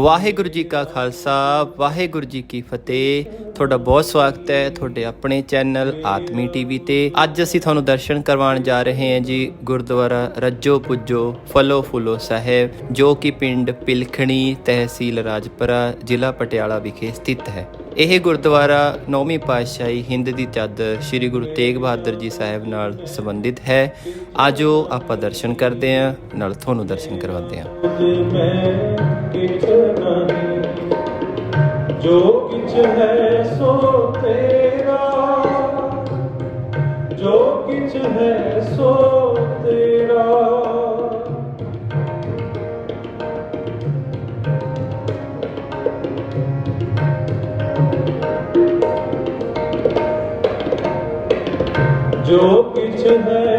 ਵਾਹਿਗੁਰੂ ਜੀ ਕਾ ਖਾਲਸਾ, ਵਾਹਿਗੁਰੂ ਜੀ ਕੀ ਫਤਿਹ। ਤੁਹਾਡਾ ਬਹੁਤ ਸਵਾਗਤ ਹੈ ਤੁਹਾਡੇ ਆਪਣੇ ਚੈਨਲ ਆਤਮੀ ਟੀਵੀ ਤੇ। ਅੱਜ ਅਸੀਂ ਤੁਹਾਨੂੰ ਦਰਸ਼ਨ ਕਰਵਾਉਣ ਜਾ ਰਹੇ ਹਾਂ ਜੀ ਗੁਰਦੁਆਰਾ ਰੱਜੋ ਪੁੱਜੋ ਫਲੋ ਫੁੱਲੋ ਸਾਹਿਬ, ਜੋ ਕਿ ਪਿੰਡ ਪਿਲਖਣੀ ਤਹਿਸੀਲ ਰਾਜਪੁਰਾ, ਜ਼ਿਲ੍ਹਾ ਪਟਿਆਲਾ ਵਿਖੇ ਸਥਿਤ ਹੈ। ਇਹ ਗੁਰਦੁਆਰਾ ਨੌਵੀਂ ਪਾਤਸ਼ਾਹੀ ਹਿੰਦ ਦੀ ਚਾਦਰ ਸ੍ਰੀ ਗੁਰੂ ਤੇਗ ਬਹਾਦਰ ਜੀ ਸਾਹਿਬ ਨਾਲ ਸੰਬੰਧਿਤ ਹੈ। ਆਜੋ ਆਪਾਂ ਦਰਸ਼ਨ ਕਰਦੇ ਹਾਂ, ਨਾਲ ਤੁਹਾਨੂੰ ਦਰਸ਼ਨ ਕਰਵਾਉਂਦੇ ਹਾਂ। ਮੈਂ ਨਹੀਂ। ਜੋ ਕਿਛ ਹੈ ਸੋ ਤੇਰਾ। ਜੋ ਕਿਛ ਹੈ ਸੋ ਤੇਰਾ। ਜੋ ਕਿਛ ਹੈ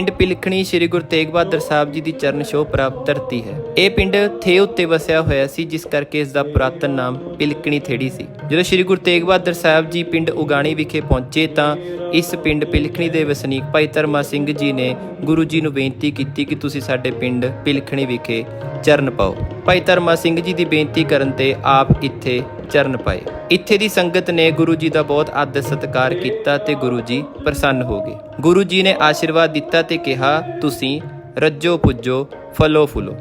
ਪਿੰਡ ਪਿਲਖਣੀ ਸ੍ਰੀ ਗੁਰੂ ਤੇਗ ਬਹਾਦਰ ਸਾਹਿਬ ਜੀ ਦੀ ਚਰਨ ਛੋਹ ਪ੍ਰਾਪਤ ਧਰਤੀ ਹੈ। ਇਹ ਪਿੰਡ ਥੇ ਉੱਤੇ ਵਸਿਆ ਹੋਇਆ ਸੀ, ਜਿਸ ਕਰਕੇ ਇਸ ਦਾ ਪੁਰਾਤਨ ਨਾਮ ਪਿਲਖਣੀ ਥੇੜੀ ਸੀ। ਜਦੋਂ ਸ੍ਰੀ ਗੁਰੂ ਤੇਗ ਬਹਾਦਰ ਸਾਹਿਬ ਜੀ ਪਿੰਡ ਉਗਾਣੀ ਵਿਖੇ ਪਹੁੰਚੇ ਤਾਂ ਇਸ ਪਿੰਡ ਪਿਲਖਣੀ ਦੇ ਵਸਨੀਕ ਭਾਈ ਧਰਮਾ ਸਿੰਘ ਜੀ ਨੇ ਗੁਰੂ ਜੀ ਨੂੰ ਬੇਨਤੀ ਕੀਤੀ ਕਿ ਤੁਸੀਂ ਸਾਡੇ ਪਿੰਡ ਪਿਲਖਣੀ ਵਿਖੇ ਚਰਨ ਪਾਓ। ਭਾਈ ਧਰਮਾ ਸਿੰਘ ਜੀ ਦੀ ਬੇਨਤੀ ਕਰਨ ਤੇ ਆਪ ਇੱਥੇ ਚਰਨ ਪਾਏ। ਇੱਥੇ ਦੀ ਸੰਗਤ ਨੇ ਗੁਰੂ ਜੀ ਦਾ ਬਹੁਤ ਆਦਰ ਸਤਿਕਾਰ ਕੀਤਾ ਤੇ ਗੁਰੂ ਜੀ ਪ੍ਰਸੰਨ ਹੋ ਗਏ। ਗੁਰੂ ਜੀ ਨੇ ਆਸ਼ੀਰਵਾਦ ਦਿੱਤਾ ਤੇ ਕਿਹਾ, ਤੁਸੀਂ ਰੱਜੋ ਪੁੱਜੋ ਫਲੋ ਫੁੱਲੋ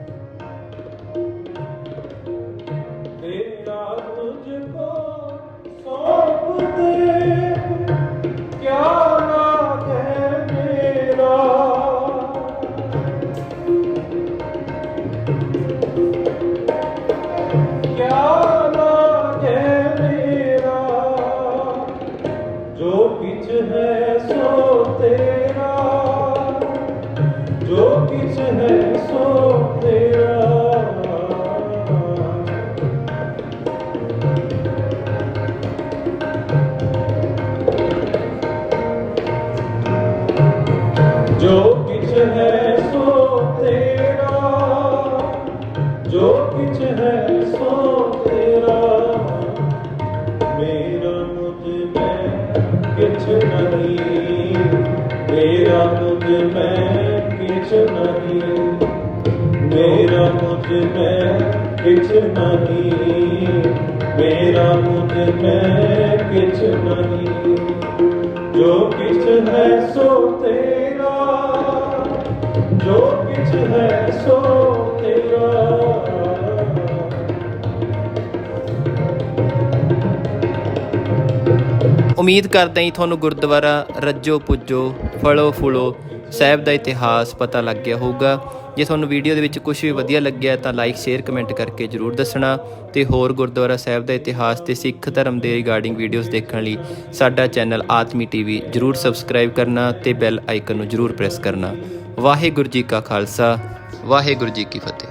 ਜੋ ਕਿਛ ਸੋ ਤੇਰਾ ਹੈ ਸੋ ਤੇਰਾ ਜੋ ਹੈ ਸੋ ਤੇਰਾ ਮੇਰਾ ਮੁਝ ਮੈਂ ਤੇਰਾ ਮੁਝ ਮੈਂ ਕਿਛ ਨਹੀਂ ਮੇਰਾ ਮੁਝ ਮੈਂ ਕਿਛ ਨਹੀਂ ਮੇਰਾ ਮੁਝ ਮੈਂ ਕਿਛ ਨਹੀਂ ਜੋ ਕਿਛ ਹੈ ਸੋ ਤੇਰਾ ਜੋ ਕਿਛ ਹੈ ਸੋ ਤੇਰਾ ਉਮੀਦ ਕਰਦਾ ਹਾਂ ਤੁਹਾਨੂੰ ਗੁਰਦੁਆਰਾ ਰੱਜੋ, ਪੁੱਜੋ ਫਲੋ ਫੁਲੋ, ਸਾਹਿਬ ਦਾ ਇਤਿਹਾਸ ਪਤਾ ਲੱਗ ਗਿਆ ਹੋਊਗਾ। ਜੇ ਤੁਹਾਨੂੰ ਵੀਡੀਓ ਦੇ ਵਿੱਚ ਕੁਝ ਵੀ ਵਧੀਆ ਲੱਗਿਆ ਤਾਂ ਲਾਈਕ ਸ਼ੇਅਰ ਕਮੈਂਟ ਕਰਕੇ ਜਰੂਰ ਦੱਸਣਾ ਤੇ ਹੋਰ ਗੁਰਦੁਆਰਾ ਸਾਹਿਬ ਦਾ ਇਤਿਹਾਸ ਤੇ ਸਿੱਖ ਧਰਮ ਦੇ ਰਿਗਾਰਡਿੰਗ ਵੀਡੀਓਜ਼ ਦੇਖਣ ਲਈ ਸਾਡਾ ਚੈਨਲ ਆਤਮੀ ਟੀਵੀ ਜਰੂਰ ਸਬਸਕ੍ਰਾਈਬ ਕਰਨਾ ਤੇ ਬੈਲ ਆਈਕਨ ਨੂੰ ਜਰੂਰ ਪ੍ਰੈਸ ਕਰਨਾ। ਵਾਹਿਗੁਰੂ ਜੀ ਕਾ ਖਾਲਸਾ, ਵਾਹਿਗੁਰੂ ਜੀ ਕੀ ਫਤਿਹ।